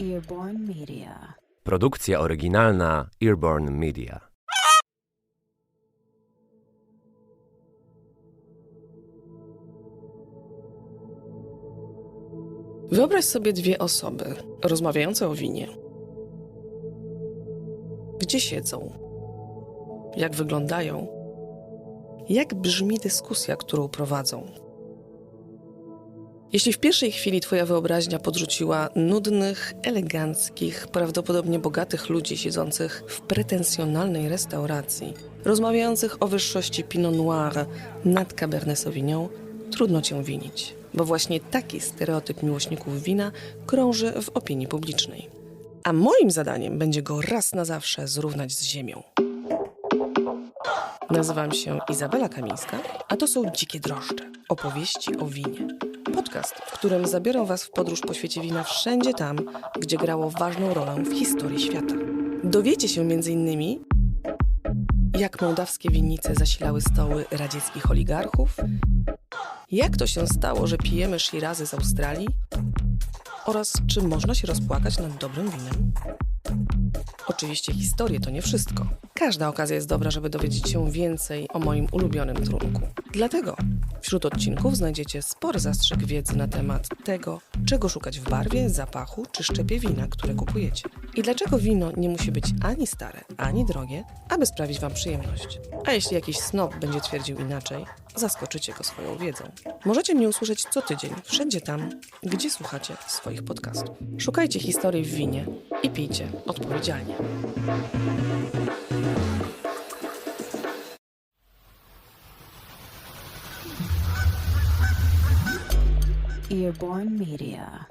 Earborn Media. Produkcja oryginalna Earborn Media. Wyobraź sobie dwie osoby rozmawiające o winie. Gdzie siedzą? Jak wyglądają? Jak brzmi dyskusja, którą prowadzą? Jeśli w pierwszej chwili Twoja wyobraźnia podrzuciła nudnych, eleganckich, prawdopodobnie bogatych ludzi siedzących w pretensjonalnej restauracji, rozmawiających o wyższości Pinot Noir nad Cabernet Sauvignon, trudno Cię winić, bo właśnie taki stereotyp miłośników wina krąży w opinii publicznej. A moim zadaniem będzie go raz na zawsze zrównać z ziemią. Nazywam się Izabela Kamińska, a to są Dzikie Drożdże, opowieści o winie. Podcast, w którym zabiorę Was w podróż po świecie wina wszędzie tam, gdzie grało ważną rolę w historii świata. Dowiecie się m.in. jak mołdawskie winnice zasilały stoły radzieckich oligarchów, jak to się stało, że pijemy shirazy z Australii oraz czy można się rozpłakać nad dobrym winem. Oczywiście historie to nie wszystko. Każda okazja jest dobra, żeby dowiedzieć się więcej o moim ulubionym trunku. Dlatego wśród odcinków znajdziecie spory zastrzyk wiedzy na temat tego, czego szukać w barwie, zapachu czy szczepie wina, które kupujecie. I dlaczego wino nie musi być ani stare, ani drogie, aby sprawić Wam przyjemność. A jeśli jakiś snob będzie twierdził inaczej, zaskoczycie go swoją wiedzą. Możecie mnie usłyszeć co tydzień, wszędzie tam, gdzie słuchacie swoich podcastów. Szukajcie historii w winie i pijcie odpowiedzialnie. Earborn Media.